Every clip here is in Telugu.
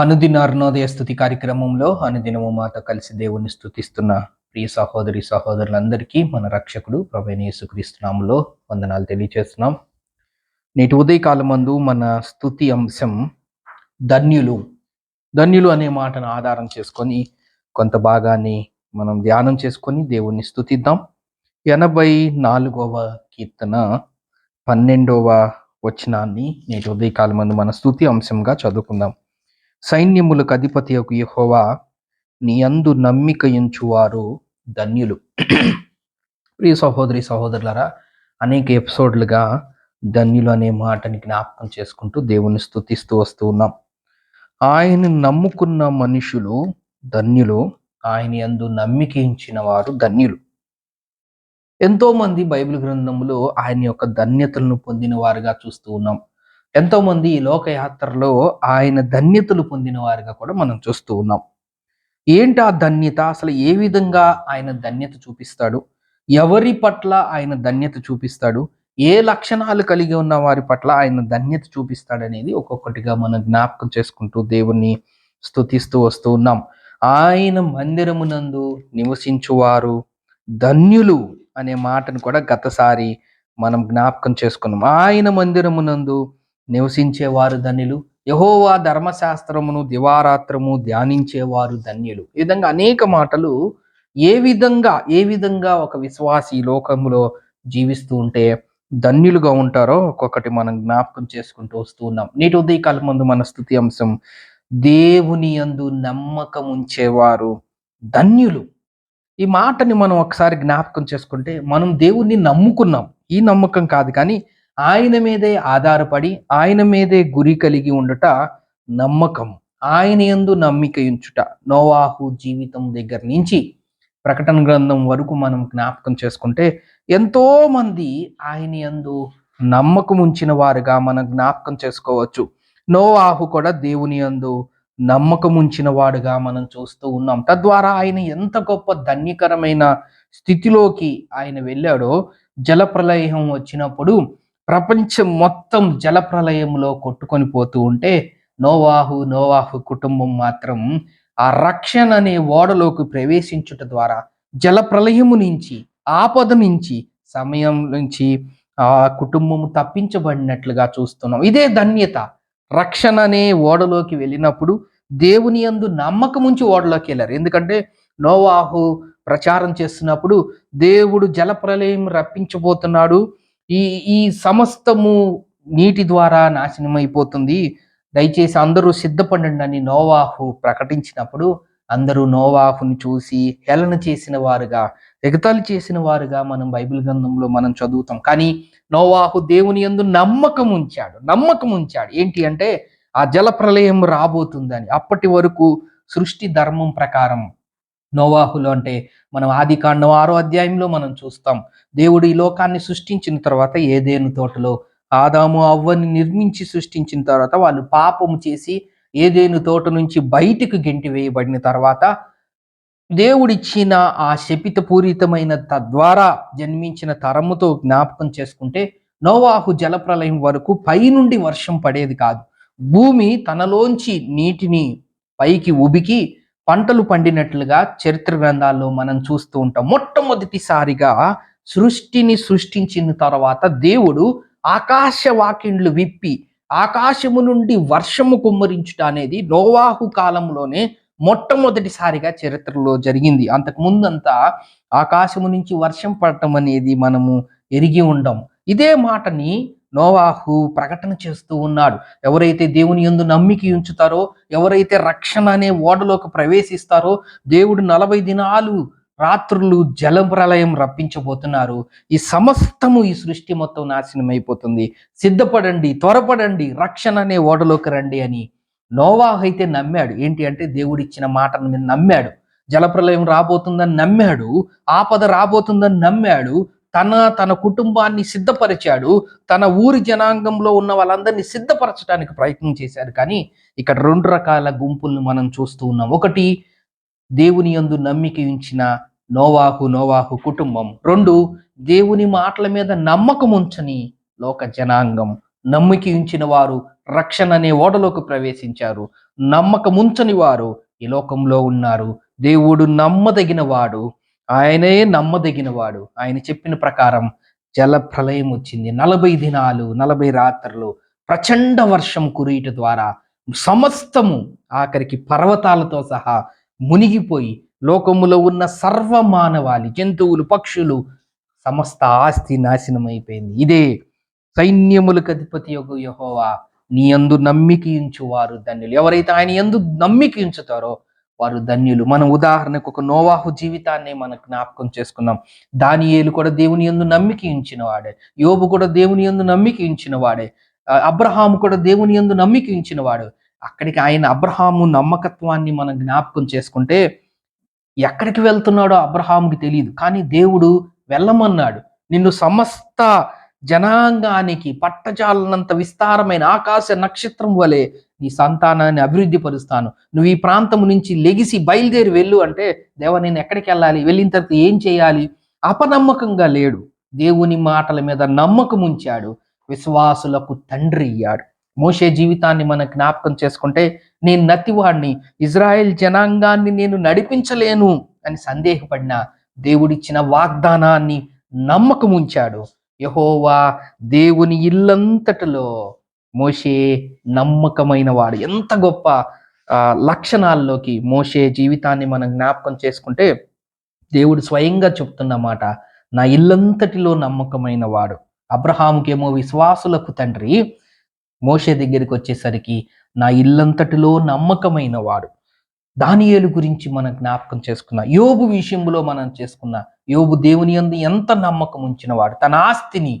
అనుదిన అరుణోదయ స్థుతి కార్యక్రమంలో అనుదినము మాతో కలిసి దేవుణ్ణి స్థుతిస్తున్న ప్రియ సహోదరి సహోదరులందరికీ మన రక్షకుడు ప్రవీణ యేసుక్రీస్తునాములో వందనాలు తెలియచేస్తున్నాం. నేటి ఉదయకాలమందు మన స్థుతి అంశం ధన్యులు. ధన్యులు అనే మాటను ఆధారం చేసుకొని కొంత భాగాన్ని మనం ధ్యానం చేసుకొని దేవుణ్ణి స్థుతిద్దాం ఎనభై నాలుగవ కీర్తన పన్నెండవ వచనాన్ని నేటి ఉదయకాలమందు మన స్థుతి అంశంగా చదువుకుందాం. సైన్యములకు అధిపతి యొక్క యహోవా నీ అందు నమ్మికయించువారు ధన్యులు. ప్రియ సహోదరి సహోదరులరా అనేక ఎపిసోడ్లుగా ధన్యులు అనే మాటని జ్ఞాపకం చేసుకుంటూ దేవుని స్థుతిస్తూ వస్తూ ఉన్నాం. ఆయన నమ్ముకున్న మనుషులు ధన్యులు ఆయన ఎందు నమ్మికించిన వారు ధన్యులు. ఎంతో మంది బైబిల్ గ్రంథంలో ఆయన యొక్క ధన్యతలను పొందిన వారుగా చూస్తూ ఉన్నాం. ఎంతోమంది ఈ లోకయాత్రలో ఆయన ధన్యతలు పొందిన వారిగా కూడా మనం చూస్తూ ఉన్నాం. ఏంటి ఆ ధన్యత? అసలు ఏ విధంగా ఆయన ధన్యత చూపిస్తాడు? ఎవరి పట్ల ఆయన ధన్యత చూపిస్తాడు? ఏ లక్షణాలు కలిగి ఉన్న వారి పట్ల ఆయన ధన్యత చూపిస్తాడనేది ఒక్కొక్కటిగా మనం జ్ఞాపకం చేసుకుంటూ దేవుణ్ణి స్తుతిస్తూ వస్తూ ఉన్నాం. ఆయన మందిరమునందు నివసించువారు ధన్యులు అనే మాటను కూడా గతసారి మనం జ్ఞాపకం చేసుకున్నాం. ఆయన మందిరమునందు నివసించేవారు ధన్యులు. యహోవా ధర్మశాస్త్రమును దివారాత్రము ధ్యానించేవారు ధన్యులు. ఈ విధంగా అనేక మాటలు ఏ విధంగా ఏ విధంగా ఒక విశ్వాసి లోకంలో జీవిస్తూ ఉంటే ధన్యులుగా ఉంటారో ఒక్కొక్కటి మనం జ్ఞాపకం చేసుకుంటూ వస్తూ ఉన్నాం. నేటి ఉదయకాల ముందు మన స్థుతి అంశం దేవుని యందు నమ్మకం ఉంచేవారు ధన్యులు. ఈ మాటని మనం ఒకసారి జ్ఞాపకం చేసుకుంటే మనం దేవుణ్ణి నమ్ముకున్నాం. ఈ నమ్మకం కాదు కానీ ఆయన మీదే ఆధారపడి ఆయన మీదే గురి కలిగి ఉండట నమ్మకం. ఆయన యందు నమ్మిక ఉంచుట నోవాహు జీవితం దగ్గర నుంచి ప్రకటన గ్రంథం వరకు మనం జ్ఞాపకం చేసుకుంటే ఎంతో మంది ఆయన యందు నమ్మకం ఉంచిన వారుగా మనం జ్ఞాపకం చేసుకోవచ్చు. నోవాహు కూడా దేవుని యందు నమ్మకం ఉంచిన వాడుగా మనం చూస్తూ ఉన్నాం. తద్వారా ఆయన ఎంత గొప్ప ధన్యకరమైన స్థితిలోకి ఆయన వెళ్ళాడో జలప్రలయం వచ్చినప్పుడు ప్రపంచం మొత్తం జలప్రలయంలో కొట్టుకొని పోతూ ఉంటే నోవాహు నోవాహు కుటుంబం మాత్రం ఆ రక్షణ అనే ఓడలోకి ప్రవేశించుట ద్వారా జలప్రలయము నుంచి ఆపద నుంచి సమయం నుంచి ఆ కుటుంబము తప్పించబడినట్లుగా చూస్తున్నాం. ఇదే ధన్యత. రక్షణ అనే ఓడలోకి వెళ్ళినప్పుడు దేవుని యందు నమ్మకం ఉంచి ఓడలోకి వెళ్ళారు. ఎందుకంటే నోవాహు ప్రచారం చేస్తున్నప్పుడు దేవుడు జలప్రలయం రప్పించబోతున్నాడు. ఈ ఈ సమస్తము నీటి ద్వారా నాశనం అయిపోతుంది దయచేసి అందరూ సిద్ధపడండి అని నోవాహు ప్రకటించినప్పుడు అందరూ నోవాహుని చూసి హేళన చేసిన వారుగా ఎగతాళి చేసిన వారుగా మనం బైబిల్ గ్రంథంలో మనం చదువుతాం. కానీ నోవాహు దేవుని యందు నమ్మకం ఉంచాడు నమ్మకం ఉంచాడు. ఏంటి అంటే ఆ జల ప్రళయం రాబోతుందని. అప్పటి వరకు సృష్టి ధర్మం ప్రకారం నోవాహులు అంటే మనం ఆది కాండం ఆరో అధ్యాయంలో మనం చూస్తాం. దేవుడు ఈ లోకాన్ని సృష్టించిన తర్వాత ఏదేను తోటలో ఆదాము అవ్వని నిర్మించి సృష్టించిన తర్వాత వాళ్ళు పాపము చేసి ఏదేను తోట నుంచి బయటికి గెంటి వేయబడిన తర్వాత దేవుడిచ్చిన ఆ శపితపూరితమైన తద్వారా జన్మించిన తరముతో జ్ఞాపకం చేసుకుంటే నోవాహు జలప్రలయం వరకు పైనుండి వర్షం పడేది కాదు. భూమి తనలోంచి నీటిని పైకి ఉబికి పంటలు పండినట్లుగా చరిత్ర గ్రంథాల్లో మనం చూస్తూ ఉంటాం. మొట్టమొదటిసారిగా సృష్టిని సృష్టించిన తర్వాత దేవుడు ఆకాశ వాకిండ్లు విప్పి ఆకాశము నుండి వర్షము కుమ్మరించుట అనేది నోవాహు కాలంలోనే మొట్టమొదటిసారిగా చరిత్రలో జరిగింది. అంతకు ముందంతా ఆకాశము నుంచి వర్షం పడటం అనేది మనము ఎరిగి ఉండం. ఇదే మాటని నోవాహు ప్రకటన చేస్తూ ఉన్నాడు. ఎవరైతే దేవుని ఎందు నమ్మికి ఉంచుతారో ఎవరైతే రక్షణ అనే ఓడలోకి ప్రవేశిస్తారో దేవుడు నలభై దినాలు రాత్రులు జల ప్రళయం రప్పించబోతున్నారు. ఈ సమస్తము ఈ సృష్టి మొత్తం నాశనం అయిపోతుంది. సిద్ధపడండి త్వరపడండి రక్షణ అనే ఓడలోకి రండి అని నోవాహు అయితే నమ్మాడు. ఏంటి అంటే దేవుడిచ్చిన మాటను మీద నమ్మాడు. జలప్రలయం రాబోతుందని నమ్మాడు. ఆపద రాబోతుందని నమ్మాడు. తన తన కుటుంబాన్ని సిద్ధపరిచాడు. తన ఊరి జనాంగంలో ఉన్న వాళ్ళందరినీ సిద్ధపరచడానికి ప్రయత్నం చేశాడు. కానీ ఇక్కడ రెండు రకాల గుంపులను మనం చూస్తూ ఉన్నాం. ఒకటి దేవుని యందు నమ్మిక ఉంచిన నోవాహు నోవాహు కుటుంబం. రెండు దేవుని మాటల మీద నమ్మకం ఉంచని లోక జనాంగం. నమ్మిక ఉంచిన వారు రక్షణ అనే ఓడలోకి ప్రవేశించారు. నమ్మకముంచని వారు ఈ లోకంలో ఉన్నారు. దేవుడు నమ్మదగిన వాడు. ఆయనే నమ్మదగినవాడు. ఆయన చెప్పిన ప్రకారం జల ప్రళయం వచ్చింది. నలభై దినాలు నలభై రాత్రులు ప్రచండ వర్షం కురియుట ద్వారా సమస్తము ఆఖరికి పర్వతాలతో సహా మునిగిపోయి లోకములో ఉన్న సర్వ మానవాళి జంతువులు పక్షులు సమస్త ఆస్తి నాశనం అయిపోయింది ఇదే సైన్యములకు అధిపతి యొక్క యహోవా నీ ఎందు నమ్మికించువారు ధన్యులు. ఎవరైతే ఆయన ఎందు నమ్మికించుతారో వారు ధన్యులు. మనం ఉదాహరణకు ఒక నోవాహు జీవితాన్ని మనం జ్ఞాపకం చేసుకుందాం. దానియేలు కూడా దేవుని ఎందు నమ్మిక వాడే యోబు కూడా దేవుని ఎందు నమ్మిక ఉంచిన వాడే అబ్రహాము కూడా దేవుని ఎందు నమ్మిక వాడు అక్కడికి ఆయన అబ్రహాము నమ్మకత్వాన్ని మనం జ్ఞాపకం చేసుకుంటే ఎక్కడికి వెళ్తున్నాడో అబ్రహాముకి తెలియదు కానీ దేవుడు వెళ్ళమన్నాడు. నిన్ను సమస్త జనాంగానికి పట్టజాలనంత విస్తారమైన ఆకాశ నక్షత్రం వలె నీ సంతానాన్ని అభివృద్ధి పరుస్తాను. నువ్వు ఈ ప్రాంతం నుంచి లెగిసి బయలుదేరి వెళ్ళు అంటే దేవ నేను ఎక్కడికి వెళ్ళాలి? వెళ్ళిన తర్వాత ఏం చేయాలి? అపనమ్మకంగా లేడు. దేవుని మాటల మీద నమ్మకం ఉంచాడు. విశ్వాసులకు తండ్రి అయ్యాడు. మోషే జీవితాన్ని మనం జ్ఞాపకం చేసుకుంటే నేను నతివాడిని ఇజ్రాయెల్ జనాంగాన్ని నేను నడిపించలేను అని సందేహపడిన దేవుడిచ్చిన వాగ్దానాన్ని నమ్మకం ఉంచాడు. యహోవా దేవుని ఇల్లంతటిలో మోషే నమ్మకమైన వాడు. ఎంత గొప్ప లక్షణాల్లోకి మోషే జీవితాన్ని మనం జ్ఞాపకం చేసుకుంటే దేవుడు స్వయంగా చెప్తున్న మాట నా ఇల్లంతటిలో నమ్మకమైన వాడు. అబ్రహాముకేమో విశ్వాసులకు తండ్రి. మోషే దగ్గరికి వచ్చేసరికి నా ఇల్లంతటిలో నమ్మకమైన వాడు. దానియేలు గురించి మనం జ్ఞాపకం చేసుకున్నా యోబు విషయంలో మనం చేసుకున్న యోబు దేవుని యందు ఎంత నమ్మకం ఉంచిన వాడు తన ఆస్తిని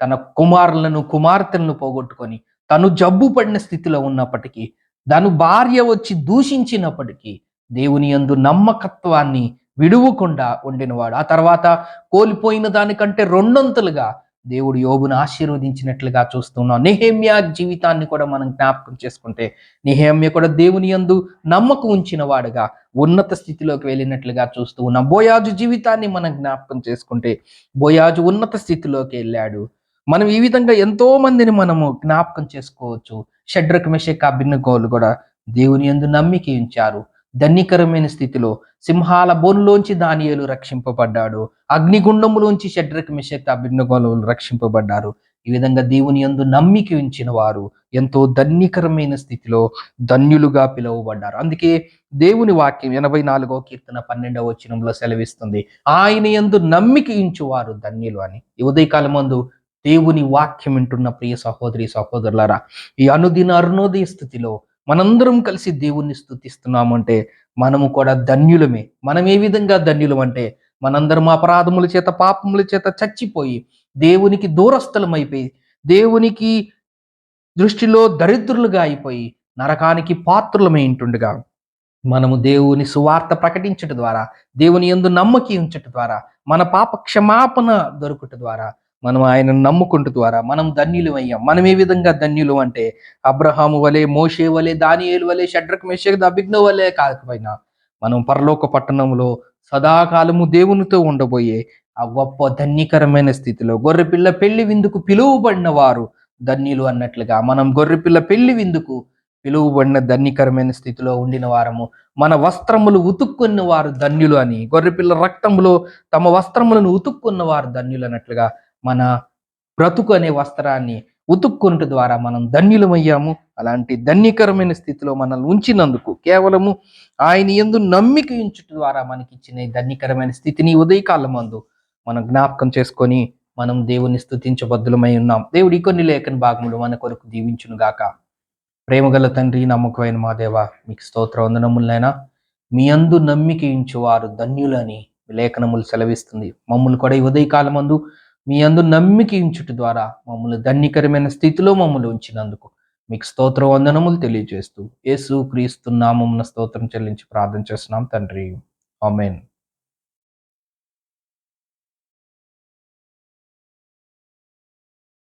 తన కుమారులను కుమార్తెలను పోగొట్టుకొని తను జబ్బు పడిన స్థితిలో ఉన్నప్పటికీ తను భార్య వచ్చి దూషించినప్పటికీ దేవుని యందు నమ్మకత్వాన్ని విడువకుండా ఉండినవాడు. ఆ తర్వాత కోల్పోయిన దానికంటే రెండొంతులుగా దేవుడు యోబును ఆశీర్వదించినట్లుగా చూస్తున్నాం. నెహేమ్యా జీవితాన్ని కూడా మనం జ్ఞాపకం చేసుకుంటే నిహేమ్య కూడా దేవుని యందు నమ్మకం ఉంచిన వాడుగా ఉన్నత స్థితిలోకి వెళ్ళినట్లుగా చూస్తూ ఉన్నాం. బోయాజు జీవితాన్ని మనం జ్ఞాపకం చేసుకుంటే బోయాజు ఉన్నత స్థితిలోకి వెళ్ళాడు. మనం ఈ విధంగా ఎంతో మందిని మనము జ్ఞాపకం చేసుకోవచ్చు. షడ్రక్ మెషక్ అభిన్నగోలు కూడా దేవుని యందు నమ్మిక ఉంచారు. ధన్యకరమైన స్థితిలో సింహాల బోన్లోంచి దానియలు రక్షింపబడ్డాడు. అగ్నిగుండములోంచి షడ్రక్ మెషక్ అభిన్నగోలు రక్షింపబడ్డారు. ఈ విధంగా దేవుని యందు నమ్మిక ఉంచిన వారు ఎంతో ధన్యకరమైన స్థితిలో ధన్యులుగా పిలువబడ్డారు. అందుకే దేవుని వాక్యం ఎనభై నాలుగో కీర్తన పన్నెండవ వచనంలో సెలవిస్తుంది. ఆయన యందు నమ్మిక ఉంచువారు ధన్యులు అని. ఉదయకాలం మందు దేవుని వాక్యం వింటున్న ప్రియ సహోదరి సహోదరులారా ఈ అనుదిన అరుణోదయ స్థితిలో మనందరం కలిసి దేవుణ్ణి స్థుతిస్తున్నామంటే మనము కూడా ధన్యులమే. మనం ఏ విధంగా ధన్యులం అంటే మనందరం అపరాధముల చేత పాపముల చేత చచ్చిపోయి దేవునికి దూరస్థలమైపోయి దేవునికి దృష్టిలో దరిద్రులుగా అయిపోయి నరకానికి పాత్రులమై ఉంటుండగా మనము దేవుని సువార్త ప్రకటించట ద్వారా దేవుని యందు నమ్మకి ఉంచట ద్వారా మన పాప క్షమాపణ దొరుకుట ద్వారా మనం ఆయనను నమ్ముకుంటు ద్వారా మనం ధన్యులు అయ్యాం. మనం ఏ విధంగా ధన్యులు అంటే అబ్రహాము వలె మోషే వలె దానియేలు వలె షడ్రక్ మెషక్ అభిజ్ఞ వలె కాకపోయినా మనం పరలోక పట్టణంలో సదాకాలము దేవునితో ఉండబోయే ఆ గొప్ప ధన్యకరమైన స్థితిలో గొర్రెపిల్ల పెళ్ళి విందుకు పిలువబడిన వారు ధన్యులు అన్నట్లుగా మనం గొర్రెపిల్ల పెళ్ళి విందుకు పిలువబడిన ధన్యకరమైన స్థితిలో ఉండిన వారము మన వస్త్రములు ఉతుక్కున్న వారు ధన్యులు అని గొర్రెపిల్ల రక్తములో తమ వస్త్రములను ఉతుక్కున్న వారు ధన్యులు అన్నట్లుగా మన బ్రతుకు అనే వస్త్రాన్ని ఉతుక్కునుట ద్వారా మనం ధన్యులమయ్యాము. అలాంటి ధన్యకరమైన స్థితిలో మనల్ని ఉంచినందుకు కేవలము ఆయన ఎందు నమ్మిక ఉంచుట ద్వారా మనకి ఇచ్చిన ధన్యకరమైన స్థితిని ఉదయకాలం మందు మనం జ్ఞాపకం చేసుకొని మనం దేవుని స్థుతించబద్దులమై ఉన్నాం. దేవుడి కొన్ని లేఖన భాగములు మన కొరకు దీవించును గాక. ప్రేమగల తండ్రి నమ్మకమైన మా దేవ మీకు స్తోత్ర వందనములైనా మీ అందు నమ్మిక వారు ధన్యులని లేఖనములు సెలవిస్తుంది. మమ్మల్ని కూడా ఈ ఉదయకాలమందు మీ అందు నమ్మిక ఉంచుట ద్వారా మమ్మల్ని ధన్యకరమైన స్థితిలో మమ్మల్ని ఉంచినందుకు మీకు స్తోత్ర వందనములు తెలియజేస్తూ యేసు క్రీస్తు నామమున స్తోత్రం చెల్లించి ప్రార్థన చేస్తున్నాం తండ్రి. ఆమెన్.